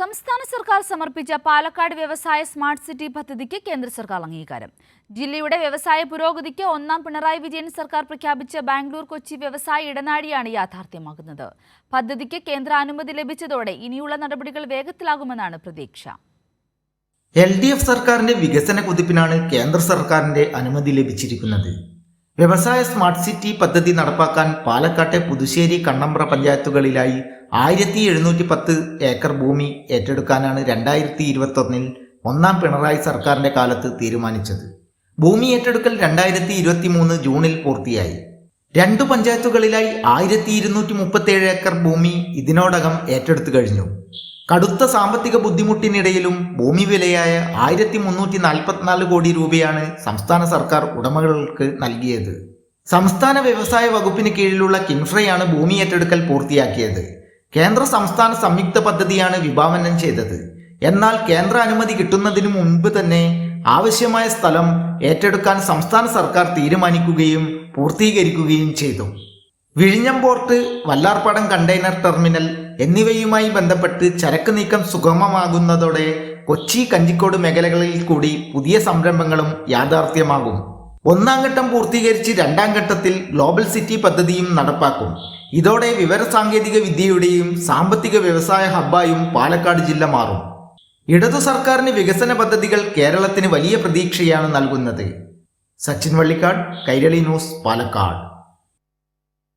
സംസ്ഥാന സർക്കാർ സമർപ്പിച്ച പാലക്കാട് വ്യവസായ സ്മാർട്ട് സിറ്റി പദ്ധതിക്ക് കേന്ദ്ര സർക്കാർ അംഗീകാരം. ജില്ലയുടെ വ്യവസായ പുരോഗതിക്ക് ഒന്നാം പിണറായി വിജയൻ സർക്കാർ പ്രഖ്യാപിച്ച ബാംഗ്ലൂർ കൊച്ചി വ്യവസായ ഇടനാഴിയാണ് യാഥാർത്ഥ്യമാകുന്നത്. പദ്ധതിക്ക് കേന്ദ്ര അനുമതി ലഭിച്ചതോടെ ഇനിയുള്ള നടപടികൾ വേഗത്തിലാകുമെന്നാണ് പ്രതീക്ഷ. എൽ ഡി എഫ് സർക്കാരിന്റെ വികസന കുതിപ്പിനാണ് കേന്ദ്ര സർക്കാരിന്റെ അനുമതി ലഭിച്ചിരിക്കുന്നത്. വ്യവസായ സ്മാർട്ട് സിറ്റി പദ്ധതി നടപ്പാക്കാൻ പാലക്കാട്ടെ പുതുശ്ശേരി കണ്ണമ്പ്ര പഞ്ചായത്തുകളിലായി ആയിരത്തി എഴുന്നൂറ്റി പത്ത് ഏക്കർ ഭൂമി ഏറ്റെടുക്കാനാണ് രണ്ടായിരത്തി ഇരുപത്തൊന്നിൽ ഒന്നാം പിണറായി സർക്കാരിന്റെ കാലത്ത് തീരുമാനിച്ചത്. ഭൂമി ഏറ്റെടുക്കൽ രണ്ടായിരത്തി ഇരുപത്തി മൂന്ന് ജൂണിൽ പൂർത്തിയായി. രണ്ടു പഞ്ചായത്തുകളിലായി ആയിരത്തി ഇരുന്നൂറ്റി മുപ്പത്തേഴ് ഏക്കർ ഭൂമി ഇതിനോടകം ഏറ്റെടുത്തു കഴിഞ്ഞു. കടുത്ത സാമ്പത്തിക ബുദ്ധിമുട്ടിനിടയിലും ഭൂമി വിലയായ ആയിരത്തി മുന്നൂറ്റി നാൽപ്പത്തിനാല് കോടി രൂപയാണ് സംസ്ഥാന സർക്കാർ ഉടമകൾക്ക് നൽകിയത്. സംസ്ഥാന വ്യവസായ വകുപ്പിന് കീഴിലുള്ള കിൻഫ്രയാണ് ഭൂമി ഏറ്റെടുക്കൽ പൂർത്തിയാക്കിയത്. കേന്ദ്ര സംസ്ഥാന സംയുക്ത പദ്ധതിയാണ് വിഭാവനം ചെയ്തത്. എന്നാൽ കേന്ദ്ര അനുമതി കിട്ടുന്നതിന് മുൻപ് തന്നെ ആവശ്യമായ സ്ഥലം ഏറ്റെടുക്കാൻ സംസ്ഥാന സർക്കാർ തീരുമാനിക്കുകയും പൂർത്തീകരിക്കുകയും ചെയ്തു. വിഴിഞ്ഞം പോർട്ട് വല്ലാർപാടം കണ്ടെയ്നർ ടെർമിനൽ എന്നിവയുമായി ബന്ധപ്പെട്ട് ചരക്ക് നീക്കം സുഗമമാകുന്നതോടെ കൊച്ചി കഞ്ചിക്കോട് മേഖലകളിൽ കൂടി പുതിയ സംരംഭങ്ങളും യാഥാർത്ഥ്യമാകും. ഒന്നാം ഘട്ടം പൂർത്തീകരിച്ച് രണ്ടാം ഘട്ടത്തിൽ ഗ്ലോബൽ സിറ്റി പദ്ധതിയും നടപ്പാക്കും. ഇതോടെ വിവരസാങ്കേതിക വിദ്യയുടെയും സാമ്പത്തിക വ്യവസായ ഹബ്ബായും പാലക്കാട് ജില്ല മാറും. ഇടതു സർക്കാരിന് വികസന പദ്ധതികൾ കേരളത്തിന് വലിയ പ്രതീക്ഷയാണ് നൽകുന്നത്. സച്ചിൻ വള്ളിക്കാട് കൈരളി ന്യൂസ് പാലക്കാട്.